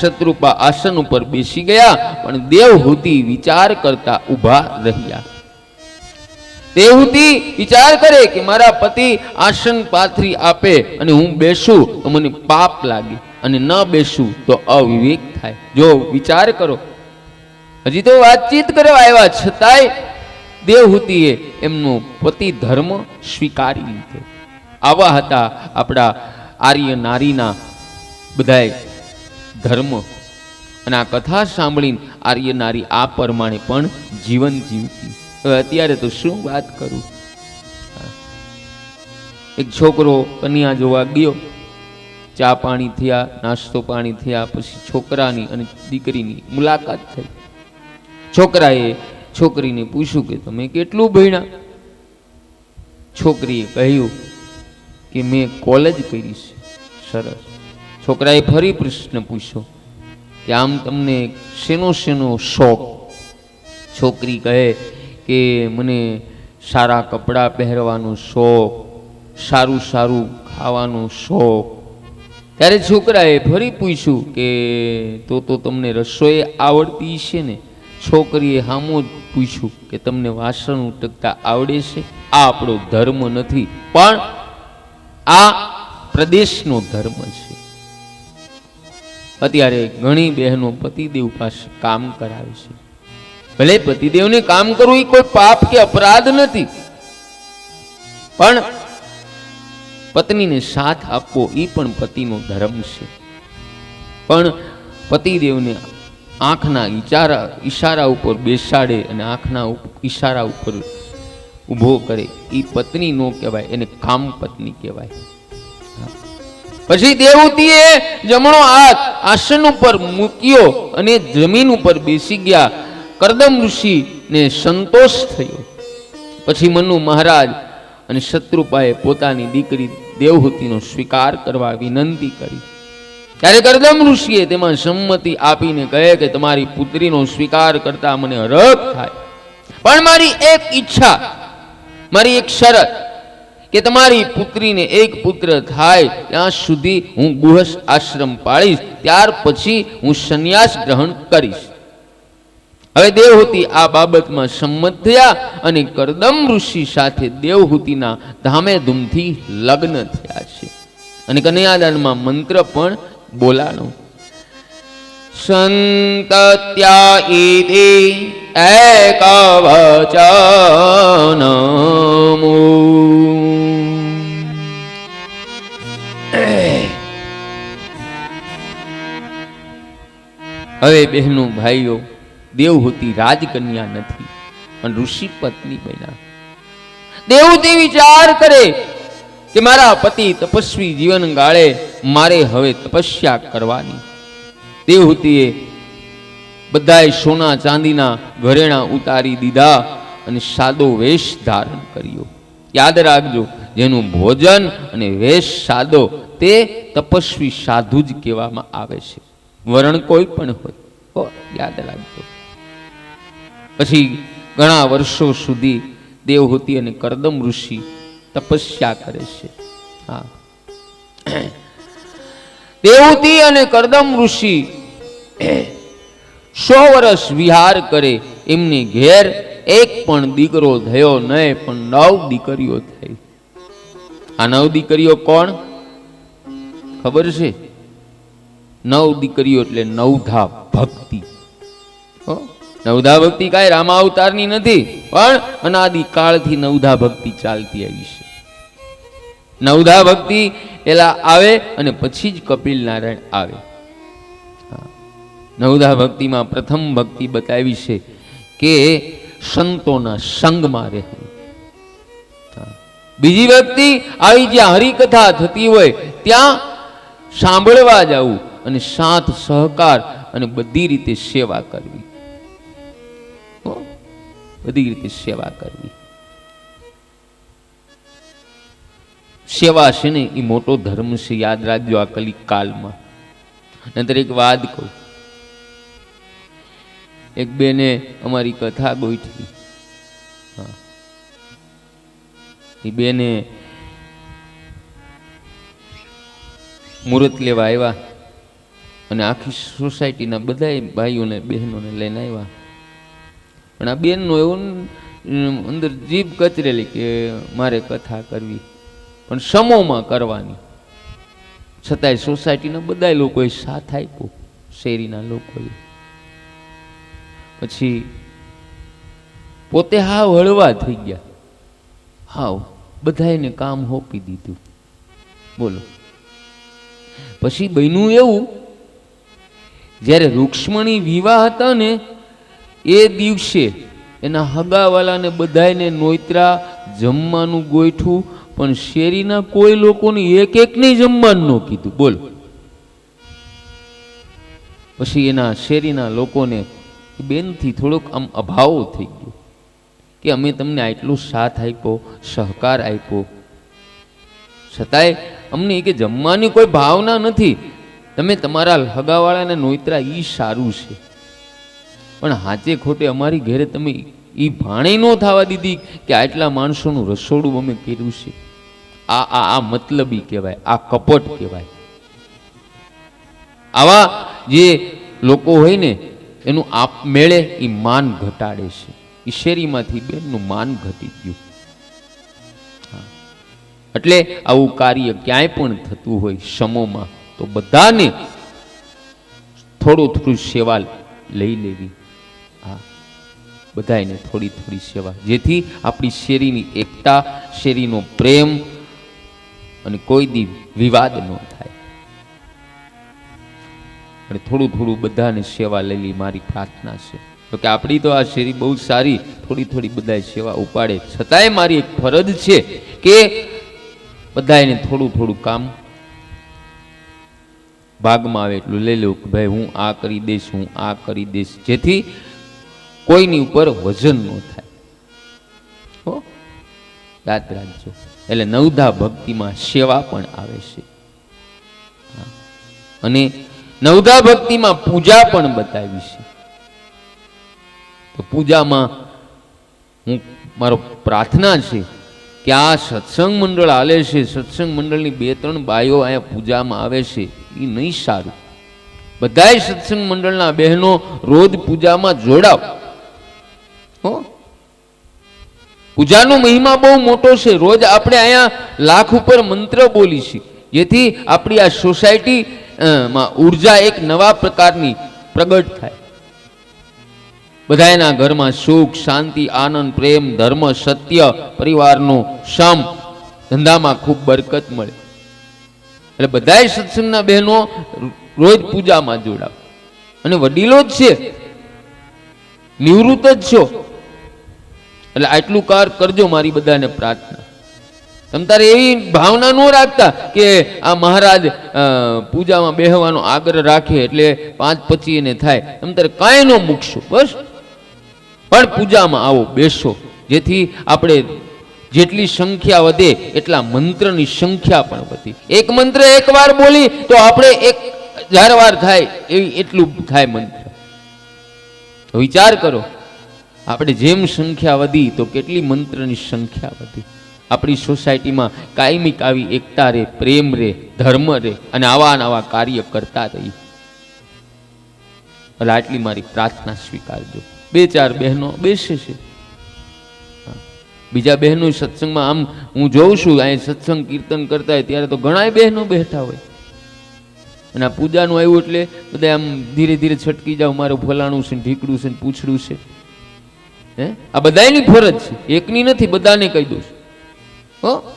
શત્રુપા આસન ઉપર બેસી ગયા, પણ દેવહૂતિ વિચાર કરતા ઊભા રહ્યા. દેવહૂતિ વિચાર કરે કે મારા પતિ આસન પાથરી આપે અને હું બેસું તો મને પાપ લાગે અને ન બેસું તો અવિવેક થાય. જો વિચાર કરો. હજી તો વાતચીત કરવા આવ્યા છતાંય દેવહૂતિએ એમનો પતિ ધર્મ સ્વીકારી લીધો. આવા હતા આપણા આર્ય નારીના બધાય ધર્મ. અને આ કથા સાંભળીને આર્ય નારી આ પ્રમાણે પણ જીવન જીવતી. હવે અત્યારે તો શું વાત કરું? એક છોકરો કન્યા જોવા ગયો. ચા પાણી થયા, નાસ્તો પાણી થયા, પછી છોકરાની અને દીકરીની મુલાકાત થઈ. છોકરાએ છોકરીને પૂછ્યું કે, તમે કેટલું ભણ્યા? છોકરીએ કહ્યું કે, મેં કોલેજ કરી છે. સરસ. છોકરાએ ફરી પ્રશ્ન પૂછ્યો કે આમ તમને શેનો શેનો શોખ? છોકરી કહે કે મને સારા કપડાં પહેરવાનો શોખ, સારું સારું ખાવાનો શોખ. ત્યારે છોકરાએ ફરી પૂછ્યું કે તો તો તમને રસોઈ આવડતી છે ને? છોકરીએ હામો જ પૂછ્યું કે તમને વાસણ ઉટકતા આવડે છે? આ આપણો ધર્મ નથી, પણ આ પ્રદેશનો ધર્મ છે. અત્યારે ઘણી બહેનો પતિદેવ પાસે કામ કરાવે છે. ભલે પતિદેવને કામ કરવું એ કોઈ પાપ કે અપરાધ નથી, પણ પત્નીને સાથ આપવો એ પણ પતિનો ધર્મ છે. પણ પતિદેવને આંખના ઈચારા, ઈશારા ઉપર બેસાડે અને આંખના ઈશારા ઉપર ઊભો કરે એ પત્ની નો કહેવાય, એને કામ પત્ની કહેવાય. પછી દેવતીએ જમણો હાથ આસન ઉપર મૂક્યો અને જમીન ઉપર બેસી ગયા. કરદમ ઋષિને સંતોષ થયો. પછી મનુ મહારાજ અને શત્રુપાએ પોતાની દીકરી દેવહૂતિનો સ્વીકાર કરવા વિનંતી કરી. ત્યારે કરદમ ઋષિએ તેમાં સંમતિ આપીને કહે કે તમારી પુત્રીનો સ્વીકાર કરતા મને હરખ થાય. પણ મારી એક ઈચ્છા, મારી એક શરત કે તમારી પુત્રીને એક પુત્ર થાય, ત્યાં સુધી હું ગુહસ આશ્રમ પાળીશ, ત્યાર પછી હું સંન્યાસ ગ્રહણ કરીશ. હવે દેવહૂતિ આ બાબતમાં સંમત થયા અને કરદમ ઋષિ સાથે દેવહૂતિના ધામે ધૂમથી લગ્ન થયા છે. અને કન્યાદાનમાં મંત્ર પણ બોલાણો સંતત્યા ઇતિ એકવચનમુ હવે બહેનો ભાઈઓ, દેવહૂતિ રાજકન્યા નથી, પણ ઋષિ પત્ની બન્યા. દેવહૂતિ વિચાર કરે કે મારા પતિ તપસ્વી જીવન ગાળે મારે હવે તપસ્યા કરવાની. દેવહૂતિએ બધાએ સોના ચાંદીના ઘરેણા ઉતારી દીધા અને સાદો વેશ ધારણ કર્યો. યાદ રાખજો, જેનું ભોજન અને વેશ સાદો તે તપસ્વી સાધુ જ કહેવામાં આવે છે. વરણ કોઈ પણ હોય. યાદ રાખજો. પછી ઘણા વર્ષો સુધી દેવહૂતિ અને કરદમ ઋષિ તપસ્યા કરે છે. હા. દેવહૂતિ અને કરદમ ઋષિ સો વર્ષ વિહાર કરે. એમની ઘેર એક પણ દીકરો થયો નહીં, પણ નવ દીકરીઓ થઈ. આ નવ દીકરીઓ કોણ? ખબર છે? નવ દીકરીઓ એટલે નવધા ભક્તિ? નવધા ભક્તિ કાંઈ રામા અવતારની નથી, પણ અનાદિ કાળથી નવધા ભક્તિ ચાલતી આવી છે. નવધા ભક્તિ પેલા આવે અને પછી જ કપિલ નારાયણ આવે. નવધા ભક્તિમાં પ્રથમ ભક્તિ બતાવી છે કે સંતોના સંગમાં રહેવું બીજી વ્યક્તિ આવી જ્યાં હરિકથા થતી હોય ત્યાં સાંભળવા જવું અને સાથ સહકાર અને બધી રીતે સેવા કરવી. બધી રીતે સેવા કરવી. સેવા છે ને એ મોટો ધર્મ છે, યાદ રાખજો આ કલિક કાલમાં. નંતર એક વાત કહું. એક બેને અમારી કથા ગોઠવી. એ બેને મુહૂર્ત લેવા આવ્યા અને આખી સોસાયટીના બધા ભાઈઓને, બહેનોને લઈને આવ્યા પણ આ બેનનો એવો અંદર જીભ કચરેલી કે મારે કથા કરવી. પણ સમોમાં કરવાની. છતાંય સોસાયટીના બધા લોકોએ સાથ આપ્યો, શેરીના લોકોએ. પછી પોતે હાવ હળવા થઈ ગયા. હાવ બધાને કામ હોપી દીધું. બોલો. પછી બન્યું એવું, જ્યારે રૂક્ષ્મણી વિવાહ હતા ને, એ દિવસે એના હગાવાલાને બધાને નોતરા જમવાનું ગોઠવું પણ શેરીના કોઈ લોકોને એક એક નહીં જમવાનું કીધું. બોલ. પછી એના શેરીના લોકોને બેનથી થોડોક આમ અભાવ થઈ ગયો કે અમે તમને આટલો સાથ આપ્યો, સહકાર આપ્યો. છતાંય અમને કે જમવાની કોઈ ભાવના નથી. તમે તમારા હગાવાળાને નોતરા એ સારું છે. પણ હાચે ખોટે અમારી ઘરે તમે એ ભાણે ન થવા દીધી કે આટલા માણસોનું રસોડું અમે કર્યું છે. આ આ આ મતલબી કહેવાય, આ કપટ કહેવાય. આવા જે લોકો હોય ને, એનું આપમેળે એ માન ઘટાડે છે. એ શેરીમાંથી બેનનું માન ઘટી ગયું. એટલે આવું કાર્ય ક્યાંય પણ થતું હોય સમોમાં, તો બધાને થોડું થોડું સેવા લઈ લેવી. હા. બધાને થોડી થોડી સેવા. જેથી આપણી શેરીની એકતા, શેરીનો પ્રેમ અને કોઈ દી વિવાદ ન થાય. અને થોડું થોડું બધાને સેવા લેલી મારી પ્રાર્થના છે. તો કે આપણી તો આ શેરી બહુ સારી, થોડી થોડી બધાએ સેવા ઉપાડે. છતાંય મારી એક ફરજ છે કે બધાને થોડું થોડું કામ ભાગમાં આવે એટલું લઈ લઉં કે ભાઈ હું આ કરી દઈશ, હું આ કરી દઈશ. જેથી કોઈની ઉપર વજન ન થાય. યાદ રાખજો. એટલે નવધા ભક્તિમાં સેવા પણ આવે છે. અને નવધા ભક્તિમાં પૂજા પણ બતાવી છે. તો પૂજામાં હું, મારો પ્રાર્થના છે કે આ સત્સંગ મંડળ હાલે છે, સત્સંગ મંડળની બે, ત્રણ બાઈઓ અહીંયા પૂજામાં આવે છે એ નહીં સારું. બધાય સત્સંગ મંડળના બહેનો રોજ પૂજામાં જોડાવ. હો? પૂજાનો મહિમા બહુ મોટો છે. રોજ આપણે અહીંયા લાખ ઉપર મંત્ર બોલી છીએ જેથી આપણી આ સોસાયટી માં ઊર્જા એક નવા પ્રકારની પ્રગટ થાય. બધાના ઘરમાં સુખ, શાંતિ, આનંદ, પ્રેમ, ધર્મ, સત્ય, પરિવારનો સમ ધંધામાં ખૂબ બરકત મળે. એટલે બધાય સત્સંગના બહેનો રોજ પૂજામાં જોડાવ. અને વડીલો જ છે. નિવૃત્ત જ છો. એટલે આટલું કાર કરજો મારી બધાને પ્રાર્થના. તમ એવી ભાવના ન રાખતા કે આ મહારાજ પૂજામાં બેહવાનો આગ્રહ રાખે એટલે પાંચ પછી એને થાય. તમ કાંઈ ન મૂકશો, બસ. પણ પૂજામાં આવો, બેસો. જેથી આપણે જેટલી સંખ્યા વધે એટલા મંત્રની સંખ્યા પણ વધી. એક મંત્ર એકવાર બોલી તો આપણે એક હજાર વાર થાય એવી એટલું થાય મંત્ર. વિચાર કરો. આપણે જેમ સંખ્યા વધી, તો કેટલી મંત્રની સંખ્યા વધી? આપણી સોસાયટીમાં કાયમિક આવી એકતા રે, પ્રેમ રે, ધર્મ રે, અને આવા નવા કાર્ય કરતા રહી એટલે આટલી મારી પ્રાર્થના સ્વીકારજો. બે ચાર બહેનો બેસે છે. બીજા બહેનો સત્સંગમાં આમ હું જોઉં છું, અહીં સત્સંગ કીર્તન કરતા હોય, ત્યારે તો ઘણા બહેનો બેઠા હોય. અને આ પૂજાનું આવ્યું એટલે બધા આમ ધીરે ધીરે છટકી જાવ મારું ફલાણું છે ઢીકડું છે પૂછડું છે. હે? આ બધાની ફરજ છે. એકની નથી, બધાને કહી દઉં હો?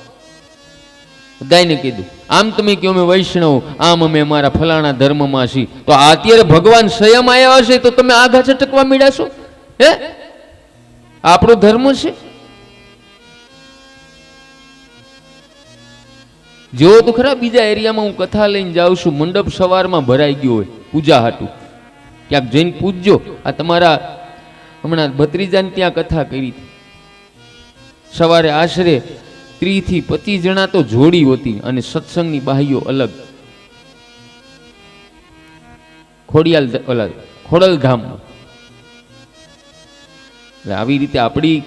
બધાને કીધું આમ તમે કહો અમે વૈષ્ણવ, આમ અમે અમારા ફલાણા ધર્મમાં છીએ. તો અત્યારે ભગવાન સ્વયં આવ્યા હશે તો તમે આઘા છટકવા મીડાશો હે? આપણો ધર્મ છે? જેવો તો ખરા બીજા એરિયામાં હું કથા લઈને જાઉં છું, મંડપ સવારમાં ભરાઈ ગયો હોય, પૂજા હાટું. ક્યાંક જઈને પૂજજો. આ તમારા હમણાં ભત્રીજાને ત્યાં કથા કરી સવારે આશરે ત્રીથી પચીસ જણા તો જોડી હોતી અને સત્સંગની બાહીઓ અલગ. ખોડિયાલ ઓલા ખોડલધામમાં એટલે આવી રીતે આપણી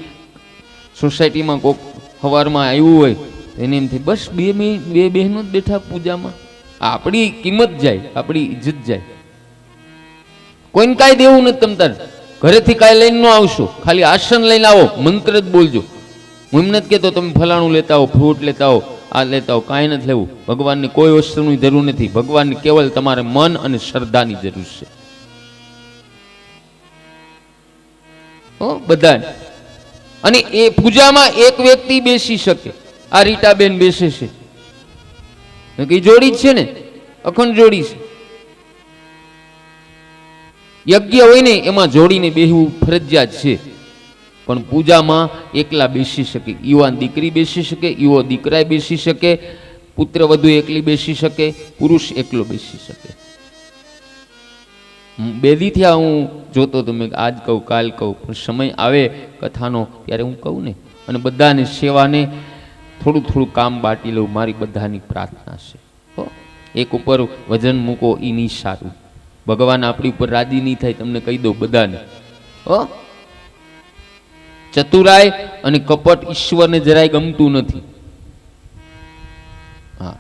સોસાયટીમાં કોક સવારમાં આવ્યું હોય, એને એમ થાય, બસ બે બે બહેનો જ બેઠા પૂજામાં. આપણી કિંમત જાય, આપણી ઇજ્જત જાય. કોઈને કાંઈ દેવું નથી તમ તાર. ઘરેથી કાંઈ લઈને ન આવશો. ખાલી આસન લઈને આવો, મંત્ર જ બોલજો. હું એમ નથી કહેતો, તમે ફલાણું લેતા આવો, ફ્રૂટ લેતા આવો, આ લેતા આવો, કાંઈ નથી લેવું. ભગવાનની કોઈ વસ્તુની જરૂર નથી. ભગવાનની કેવલ તમારે મન અને શ્રદ્ધાની જરૂર છે. હો બધા અને એ પૂજામાં એક વ્યક્તિ બેસી શકે. આ રીટાબેન બેસે છે. જોડી જ છે ને? અખંડ જોડી છે. યજ્ઞ હોય ને, એમાં જોડીને બેહવું ફરજિયાત છે. પણ પૂજામાં એકલા બેસી શકે, યુવાન દીકરી બેસી શકે, યુવો દીકરા બેસી શકે, પુત્ર વધુ એકલી બેસી શકે, પુરુષ એકલો બેસી શકે. બેદીથી આ હું જોતો તો મેં આજ કહું, કાલ કહું, પણ સમય આવે કથાનો ત્યારે હું કહું ને, અને બધાને સેવાને થોડું થોડું કામ બાટી લઉં, મારી બધાની પ્રાર્થના છે. એક ઉપર વજન મૂકો એ નહીં સારું. ભગવાન આપણી ઉપર રાજી નહીં થાય, તમને કહી દઉં બધાને. હો? ચતુરાય અને કપટ ઈશ્વરને જરાય ગમતું નથી. હા.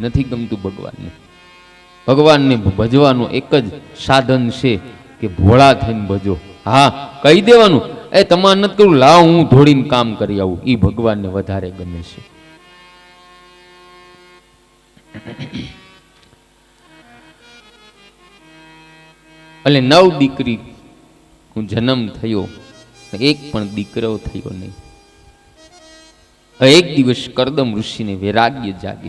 નથી ગમતું ભગવાનને. ભગવાનને ભજવાનું એક જ સાધન છે કે ભોળા થઈને ભજો. હા, કહી દેવાનું. એ, તમારે નથી કરવું. લાવ, હું ધોડીને કામ કરી આવું. એ ભગવાનને વધારે ગમે છે. એટલે નવ દીકરી હું જન્મ થયો. એક પણ દીકરો થયો નહીં. એક દિવસ કરદમ ઋષિને વૈરાગ્ય જાગે.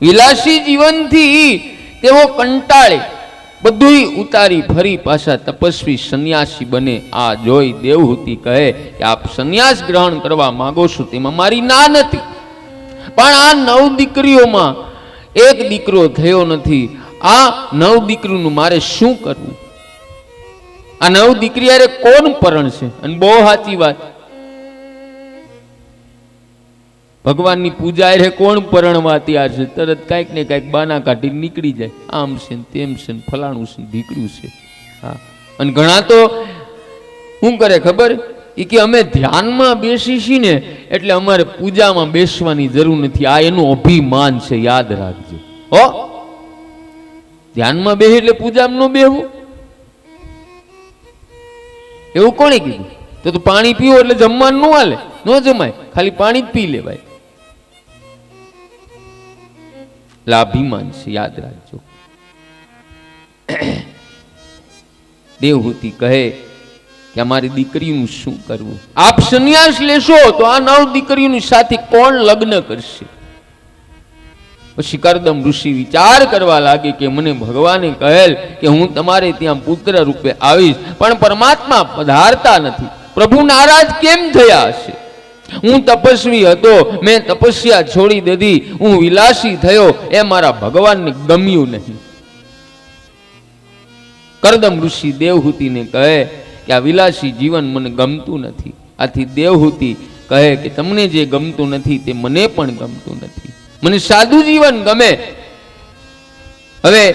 વિલાસી જીવનથી તેઓ કંટાળે. બધુંય ઉતારી ફરી પાછા તપસ્વી સંન્યાસી બને. આ જોઈ દેવહૂતિ કહે કે, આપ સંન્યાસ ગ્રહણ કરવા માંગો છો, તેમાં મારી ના નથી. પણ આ નવ દીકરીઓમાં એક દીકરો થયો નથી. આ નવ દીકરીનું મારે શું કરવું? આ નવ દીકરી અરે કોણ પરણ છે? અને બહુ સાચી વાત. ભગવાનની પૂજા અરે કોણ પરણવા તૈયાર છે? તરત કાંઈક ને કાંઈક બાના કાઢી નીકળી જાય. આમ છે ને તેમ છે ને ફલાણું છે દીકરું છે. હા. અને ઘણા તો શું કરે ખબર? એ કે અમે ધ્યાનમાં બેસી છીએ ને એટલે અમારે પૂજામાં બેસવાની જરૂર નથી. આ એનું અભિમાન છે, યાદ રાખજો. હો? ધ્યાનમાં બેસે એટલે પૂજામાં ન બેહવું? એવું કોણે કીધું? તો તું પાણી પીવો એટલે જમવાનું ન હાલે. ન જમાય. ખાલી પાણી જ પી લેવાય. અભિમાન છે, યાદ રાખજો. દેવહૂતિ કહે કે અમારી દીકરીનું શું કરવું? આપ સંન્યાસ લેશો તો આ નવ દીકરીઓની સાથે કોણ લગ્ન કરશે? પછી કરદમ ઋષિ વિચાર કરવા લાગે કે મને ભગવાને કહેલ કે હું તમારે ત્યાં પુત્ર રૂપે આવીશ, પણ પરમાત્મા પધારતા નથી. પ્રભુ નારાજ કેમ થયા હશે હું તપસ્વી હતો, મેં તપસ્યા છોડી દીધી, હું વિલાસી થયો, એ મારા ભગવાનને ગમ્યું નહીં. કરદમ ઋષિ દેવહૂતિને કહે કે આ વિલાસી જીવન મને ગમતું નથી. આથી દેવહૂતિ કહે કે તમને જે ગમતું નથી તે મને પણ ગમતું નથી. મને સાદું જીવન ગમે. હવે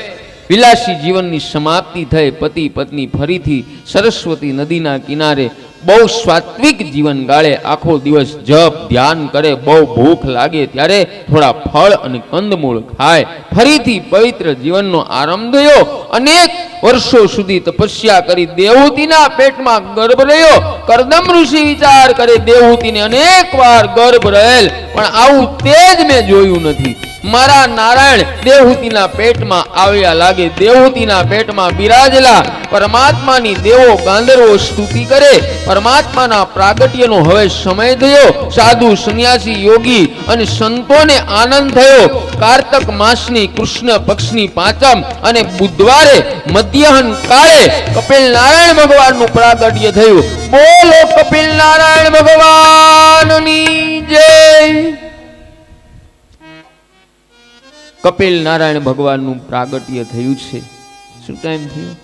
વિલાસી જીવનની સમાપ્તિ થઈ, પતિ પત્ની ફરીથી સરસ્વતી નદીના કિનારે બહુ સાત્વિક જીવન ગાળે આખો દિવસ જપ, ધ્યાન કરે, બહુ ભૂખ લાગે, ત્યારે થોડા ફળ અને કંદમૂળ ખાય. ફરીથી પવિત્ર જીવનનો આરંભ થયો. અનેક વર્ષો સુધી તપસ્યા કરી દેવહૂતિના પેટમાં ગર્ભ રહ્યો. કરદમ ઋષિ વિચાર કરે દેવહૂતિને અનેક વાર ગર્ભ રહેલ, પણ આવું તે જ મેં જોયું નથી. મારા નારાયણ દેવહૂતિના પેટમાં આવ્યા લાગે, દેવહૂતિના પેટમાં બિરાજેલા, પરમાત્માની દેવો ગાંધર્વો સ્તુતિ કરે, પરમાત્માના પ્રાગટ્યનો હવે સમય થયો. સાધુ સંન્યાસી યોગી અને સંતોને આનંદ થયો. કારતક માસની કૃષ્ણ પક્ષની પાંચમ અને બુધવારે મધ્યાહન કાળે કપિલ નારાયણ ભગવાનનું પ્રાગટ્ય થયું. બોલો કપિલ નારાયણ ભગવાનની જય. કપિલ નારાયણ ભગવાનનું પ્રાગટ્ય થયું છે. શું ટાઈમ થયો?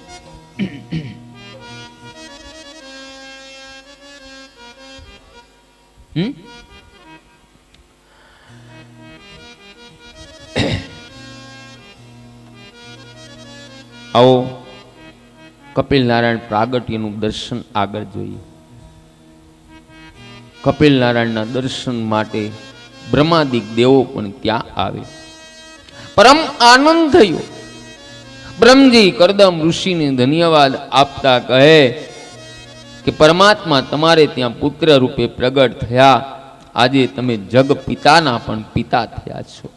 આવો, કપિલ નારાયણ પ્રાગટ્યનું દર્શન આગળ જોઈએ. કપિલ નારાયણના દર્શન માટે બ્રહ્માદિક દેવો પણ ત્યાં આવે? પરમ આનંદ થયો. બ્રહ્મજી કરદમ ઋષિને ધન્યવાદ આપતા કહે કે, પરમાત્મા તમારે ત્યાં પુત્ર રૂપે પ્રગટ થયા. આજે તમે જગ પિતાના પણ પિતા થયા છો.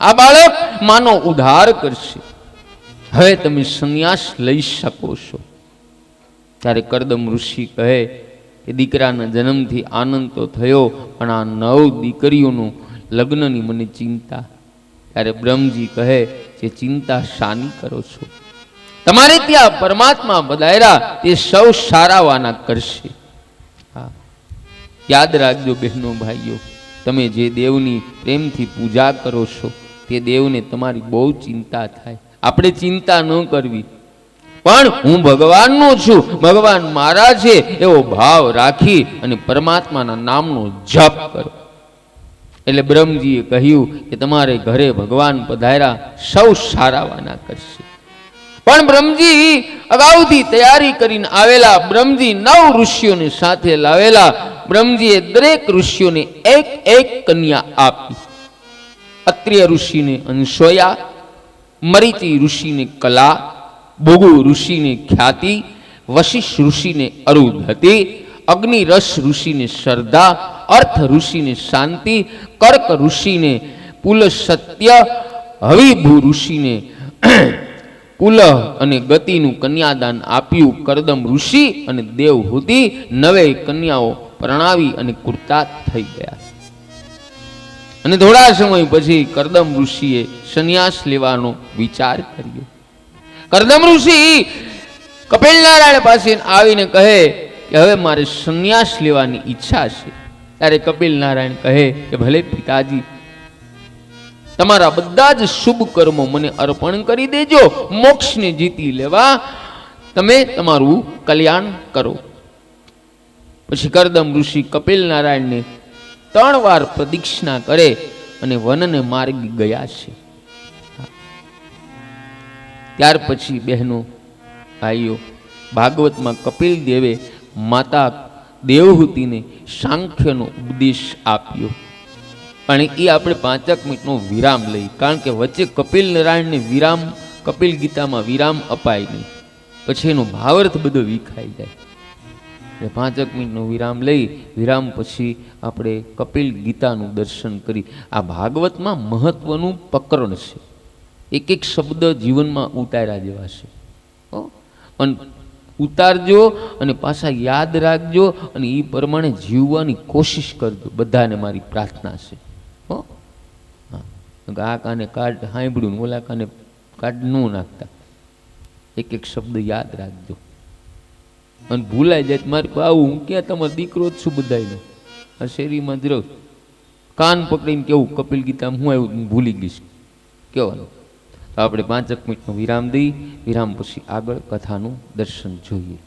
આ બાળક માનો ઉદ્ધાર કરશે. હવે તમે સંન્યાસ લઈ શકો છો. ત્યારે કરદમ ઋષિ કહે કે, દીકરાના જન્મથી આનંદ તો થયો, પણ આ નવ દીકરીઓનું લગ્નની મને ચિંતા ત્યારે બ્રહ્મજી કહે કે ચિંતા શાની કરો છો? તમારે ત્યાં પરમાત્મા બધાયરા તે સૌ સારાવાના કરશે. યાદ રાખજો બહેનો ભાઈઓ, તમે જે દેવની પ્રેમથી પૂજા કરો છો, તે દેવને તમારી બહુ ચિંતા થાય. આપણે ચિંતા ન કરવી. પણ હું ભગવાનનો છું. ભગવાન મારા છે. એવો ભાવ રાખી અને પરમાત્માના નામનો જપ કરો. એટલે બ્રહ્મજીએ કહ્યું કે તમારે ઘરે ભગવાન પધાર્યા, સૌ સારાવાના કરશે. પણ બ્રહ્મજી અગાઉથી તૈયારી કરીને આવેલા, બ્રહ્મજી નવ ઋષિઓને સાથે લાવેલા, બ્રહ્મજીએ દરેક ઋષિઓને એક એક કન્યા આપી. અત્રિય ઋષિને અંશોયા, મરીચી ઋષિને કલા, ભોગુ ઋષિને ખ્યાતિ, વશિષ્ઠ ઋષિને અરુધતી, અગ્નિરસ ઋષિને શ્રદ્ધા, અર્થ ઋષિને શાંતિ કર્ક ઋષિને પુલ સત્ય હવિભુ ઋષિને પુલહ અને ગતિનું કન્યાદાન આપ્યું કરદમ ઋષિ અને દેવહૂતિ નવે કન્યાઓ પ્રણાવી અને કુર્તા થઈ ગયા. અને થોડા સમય પછી કરદમ ઋષિએ સંન્યાસ લેવાનો વિચાર કર્યો. કરદમ ઋષિ કપિલ નારાયણ પાસે આવીને કહે કે હવે મારે સંન્યાસ લેવાની ઈચ્છા છે. ત્યારે કપિલ નારાયણ કહે કે, ભલે પિતાજી, તમારા બધા જ શુભ કર્મો મને અર્પણ કરી દેજો, મોક્ષને જીતી લેવા તમે તમારું કલ્યાણ કરો. પછી કરદમ ઋષિ કપિલ નારાયણને ત્રણ વાર પ્રદિક્ષિણા કરે અને વનને માર્ગ ગયા છે. ત્યાર પછી બહેનો, ભાઈઓ, ભાગવતમાં કપિલ દેવે માતા દેવહૂતિને સાંખ્યનો ઉપદેશ આપ્યો. પણ એ આપણે પાંચક મિનિટનો વિરામ લઈ કારણ કે વચ્ચે કપિલ નારાયણને વિરામ, કપિલ ગીતામાં વિરામ અપાય નહીં. પછી એનો ભાવાર્થ બધો વિખાઈ જાય. એટલે પાંચક મિનિટનો વિરામ લઈ વિરામ પછી આપણે કપિલ ગીતાનું દર્શન કરી. આ ભાગવતમાં મહત્વનું પ્રકરણ છે. એક એક શબ્દ જીવનમાં ઉતાર્યા જેવા છે? અને ઉતારજો અને પાછા યાદ રાખજો અને એ પ્રમાણે જીવવાની કોશિશ કરજો. બધાને મારી પ્રાર્થના છે. હો? હા. આ કાને કાર્ડ સાંભળ્યું ઓલા કાને કાર્ડ ન નાખતા. એક એક શબ્દ યાદ રાખજો. અને ભૂલાઈ જાય મારે બાવું હું ક્યાં તમારો દીકરો જ છું બધાયનો? આ શેરીમાં જ રહું. કાન પકડીને કેવું કપિલ ગીતા હું આવ્યું ભૂલી ગઈશ કહેવાનું આપણે પાંચક મિનિટનો વિરામ દઈ વિરામ પછી આગળ કથાનું દર્શન જોઈએ.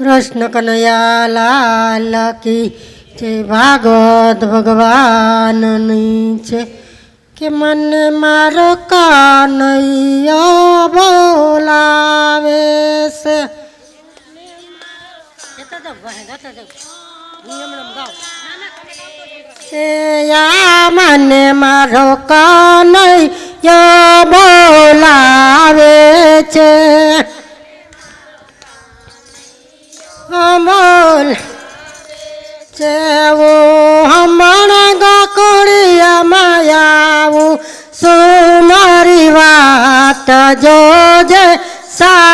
કૃષ્ણ કનૈયા લાલ કી જે ભાગવત ભગવાનની છે કે મને મારો કાનૈયો બોલાવે છે. મને મારો કનૈયો બોલાવે છે. અમોલ જેવું હમણાં ગોકળિયામાં આવું શું વાત જોજે સા